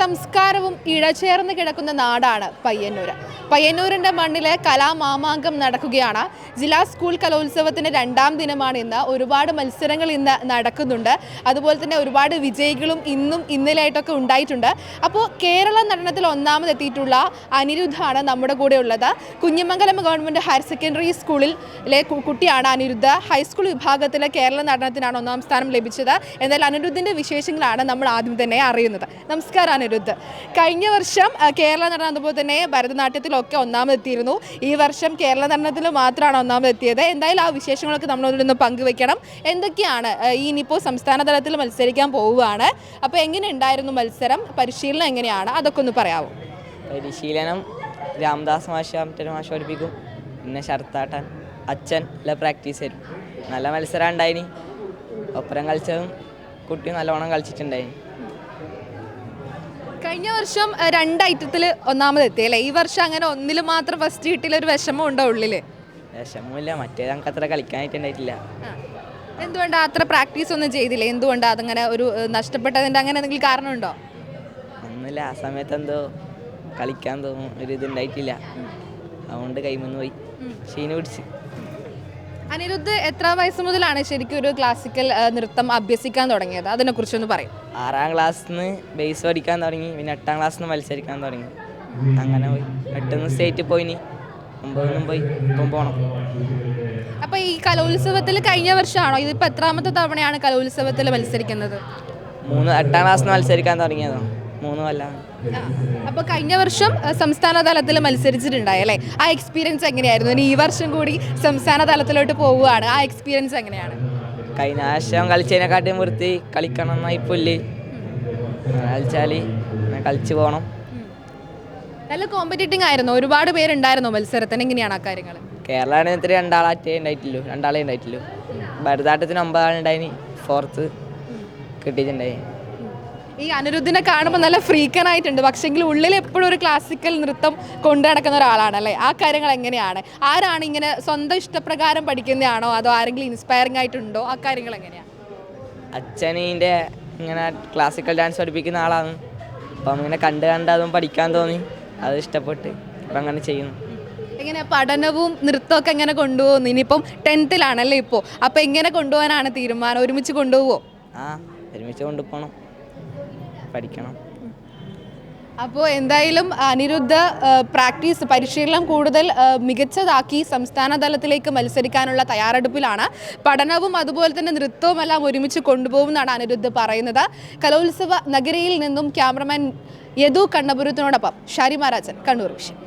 സംസ്കാരവും ഇഴചേർന്ന് കിടക്കുന്ന നാടാണ് പയ്യന്നൂർ. പയ്യന്നൂരിന്റെ മണ്ണിൽ കലാമാമാങ്കം നടക്കുകയാണ്. ജില്ലാ സ്കൂൾ കലോത്സവത്തിന്റെ രണ്ടാം ദിനമാണ് ഇന്ന്. ഒരുപാട് മത്സരങ്ങൾ ഇന്ന് നടക്കുന്നുണ്ട്. അതുപോലെ തന്നെ ഒരുപാട് വിജയികളും ഇന്നും ഇന്നലെയായിട്ടൊക്കെ ഉണ്ടായിട്ടുണ്ട്. അപ്പോൾ കേരള നടനത്തിൽ ഒന്നാമതെത്തിയിട്ടുള്ള അനിരുദ്ധാണ് നമ്മുടെ കൂടെ ഉള്ളത്. കുഞ്ഞിമംഗലം ഗവൺമെന്റ് ഹയർ സെക്കൻഡറി സ്കൂളിലെ കുട്ടിയാണ് അനിരുദ്ധ. ഹൈസ്കൂൾ വിഭാഗത്തിലെ കേരള നടനത്തിനാണ് ഒന്നാം സ്ഥാനം ലഭിച്ചത്. എന്നാൽ അനിരുദ്ധിന്റെ വിശേഷങ്ങളാണ് നമ്മൾ ആദ്യം തന്നെ അറിയുന്നത്. നമസ്കാരം അനിരുദ്ധ്. കഴിഞ്ഞ വർഷം കേരള നടനം അതുപോലെ തന്നെ ഭരതനാട്യത്തിലൊക്കെ ഒന്നാമതെത്തിയിരുന്നു. ഈ വർഷം കേരള നടനത്തിൽ മാത്രമാണ് ഒന്നാമതെത്തിയത്. എന്തായാലും ആ വിശേഷങ്ങളൊക്കെ നമ്മളൊന്ന് പങ്കുവെക്കണം എന്തൊക്കെയാണ് ഈ ഇനിയിപ്പോൾ സംസ്ഥാന തലത്തിൽ മത്സരിക്കാൻ പോവുകയാണ്. അപ്പോൾ എങ്ങനെ ഉണ്ടായിരുന്നു മത്സരം? പരിശീലനം എങ്ങനെയാണ്? അതൊക്കെ ഒന്ന് പറയാമോ പരിശീലനം രാംദാസ് മാഷ മാഷ പഠിപ്പിക്കും പിന്നെ ശരത്താട്ടൻ അച്ഛൻ എല്ലാം പ്രാക്ടീസ് തരും നല്ല മത്സരം ഉണ്ടായിനി. ഒപ്പരം കളിച്ചതും കുട്ടി നല്ലോണം കളിച്ചിട്ടുണ്ടായിനി. കഴിഞ്ഞ വർഷം രണ്ട് ഐറ്റത്തിൽ ഒന്നാമതെത്തി അല്ലേ? ഈ വർഷം അങ്ങനെ ഒന്നിൽ മാത്രം ഫസ്റ്റ് കിട്ടിയില്ല ഒരു വിഷമം ഉണ്ടോ ഉള്ളിൽ വിഷമമില്ല മറ്റേ ഞങ്ങൾക്ക് അത്ര കളിക്കാനായിട്ടുണ്ടായിട്ടില്ല. എന്തുകൊണ്ടാണ് അത്ര പ്രാക്ടീസ് ഒന്നും ചെയ്തില്ല? എന്തുകൊണ്ടാണ് അതങ്ങനെ ഒരു നഷ്ടപ്പെട്ടതിന്റെ നഷ്ടപ്പെട്ടതിന്റെ അങ്ങനെ എന്തെങ്കിലും കാരണമുണ്ടോ? ഒന്നുമില്ല. ആ സമയത്ത് എന്തോ കളിക്കാൻ തോന്നും ഒരു ഇതുണ്ടായിട്ടില്ല അതുകൊണ്ട് കൈമന്ന് പോയി. ക്ഷീണ പിടിച്ച്. അനിരുദ്ധ് എത്ര വയസ്സ് മുതലാണ് ശരിക്കും ഒരു ക്ലാസിക്കൽ നൃത്തം അഭ്യസിക്കാൻ തുടങ്ങിയത്? അതിനെക്കുറിച്ചൊന്ന് പറയും. ആറാം ക്ലാസ്സിൽ നിന്ന് ബേസ് പഠിക്കാൻ തുടങ്ങി പിന്നെ എട്ടാം ക്ലാസ്സിൽ നിന്ന് മത്സരിക്കാൻ തുടങ്ങി. അങ്ങനെ പോയി. പെട്ടെന്ന് സ്റ്റേറ്റ് പോയിനി ഒമ്പതിനും പോയി. ഇപ്പം പോകണം അപ്പോൾ ഈ കലോത്സവത്തിൽ കഴിഞ്ഞ വർഷമാണോ? ഇതിപ്പോൾ എത്രാമത്തെ തവണയാണ് കലോത്സവത്തിൽ മത്സരിക്കുന്നത്? മൂന്ന് എട്ടാം ക്ലാസ്സിൽ നിന്ന് മത്സരിക്കാൻ തുടങ്ങിയതാണ് മൂന്ന് കൊല്ലമാണ് അപ്പോൾ കഴിഞ്ഞ വർഷം സംസ്ഥാന തലത്തിൽ മത്സരിച്ചിട്ടുണ്ടായി അല്ലേ? ആ എക്സ്പീരിയൻസ് എങ്ങനെയായിരുന്നു? ഇനി ഈ വർഷം കൂടി സംസ്ഥാന തലത്തിലോട്ട് പോവുകയാണ്. ആ എക്സ്പീരിയൻസ് എങ്ങനെയാണ്? കഴിഞ്ഞ പ്രാവശ്യം കളിച്ചതിനെക്കാട്ടിയും വൃത്തി കളിക്കണം എന്നായി പുല്ലി. കളിച്ചാൽ കളിച്ചു പോകണം നല്ല കോമ്പറ്റീറ്റിംഗ് ആയിരുന്നു. ഒരുപാട് പേരുണ്ടായിരുന്നു മത്സരത്തിന്. എങ്ങനെയാണ് ആ കാര്യങ്ങൾ കേരളമാണ് ഇത്ര രണ്ടാളാറ്റേ ഉണ്ടായിട്ടുള്ളൂ. രണ്ടാളേ ഉണ്ടായിട്ടുള്ളൂ. ഭരതാട്ടത്തിന് ഒമ്പതാളുണ്ടായിന് ഫോർത്ത് കിട്ടിയിട്ടുണ്ടായി. ഈ അനിരുദ്ധിനെ കാണുമ്പോൾ നല്ല ഫ്രീക്കനായിട്ടുണ്ട്. പക്ഷെങ്കിൽ ഉള്ളിൽ എപ്പോഴും ഒരു ക്ലാസിക്കൽ നൃത്തം കൊണ്ടു നടക്കുന്ന ഒരാളാണ് അല്ലേ? ആ കാര്യങ്ങൾ എങ്ങനെയാണ്? ആരാണ് ഇങ്ങനെ സ്വന്തം ഇഷ്ടപ്രകാരം പഠിക്കുന്നതാണോ അതോ ആരെങ്കിലും ഇൻസ്പയറിംഗ് ആയിട്ടുണ്ടോ? ആ കാര്യങ്ങൾ എങ്ങനെയാണ് അച്ഛനീന്റെ ഇങ്ങനെ ക്ലാസിക്കൽ ഡാൻസ് പഠിപ്പിക്കുന്ന ആളാണ്. അപ്പം ഇങ്ങനെ കണ്ട് കണ്ട് അതും പഠിക്കാൻ തോന്നി. അത് ഇഷ്ടപ്പെട്ട് അപ്പം അങ്ങനെ ചെയ്യുന്നു. എങ്ങനെ പഠനവും നൃത്തമൊക്കെ എങ്ങനെ കൊണ്ടുപോകുന്നു? ഇനിയിപ്പം ടെൻത്തിലാണല്ലേ ഇപ്പോൾ അപ്പോൾ എങ്ങനെ കൊണ്ടുപോകാനാണ് തീരുമാനം? ഒരുമിച്ച് കൊണ്ടുപോകുമോ ആ ഒരുമിച്ച് കൊണ്ടുപോകണം പഠിക്കണം. അപ്പോൾ എന്തായാലും അനിരുദ്ധ പ്രാക്ടീസ് പരിശീലനം കൂടുതൽ മികച്ചതാക്കി സംസ്ഥാന തലത്തിലേക്ക് മത്സരിക്കാനുള്ള തയ്യാറെടുപ്പിലാണ്. പഠനവും അതുപോലെ തന്നെ നൃത്തവും എല്ലാം ഒരുമിച്ച് കൊണ്ടുപോകുമെന്നാണ് അനിരുദ്ധ പറയുന്നത്. കലോത്സവ നഗരയിൽ നിന്നും ക്യാമറമാൻ യദു കണ്ണപുരത്തിനോടൊപ്പം ഷാരി മഹാരാജൻ കണ്ണൂർ വിഷയം.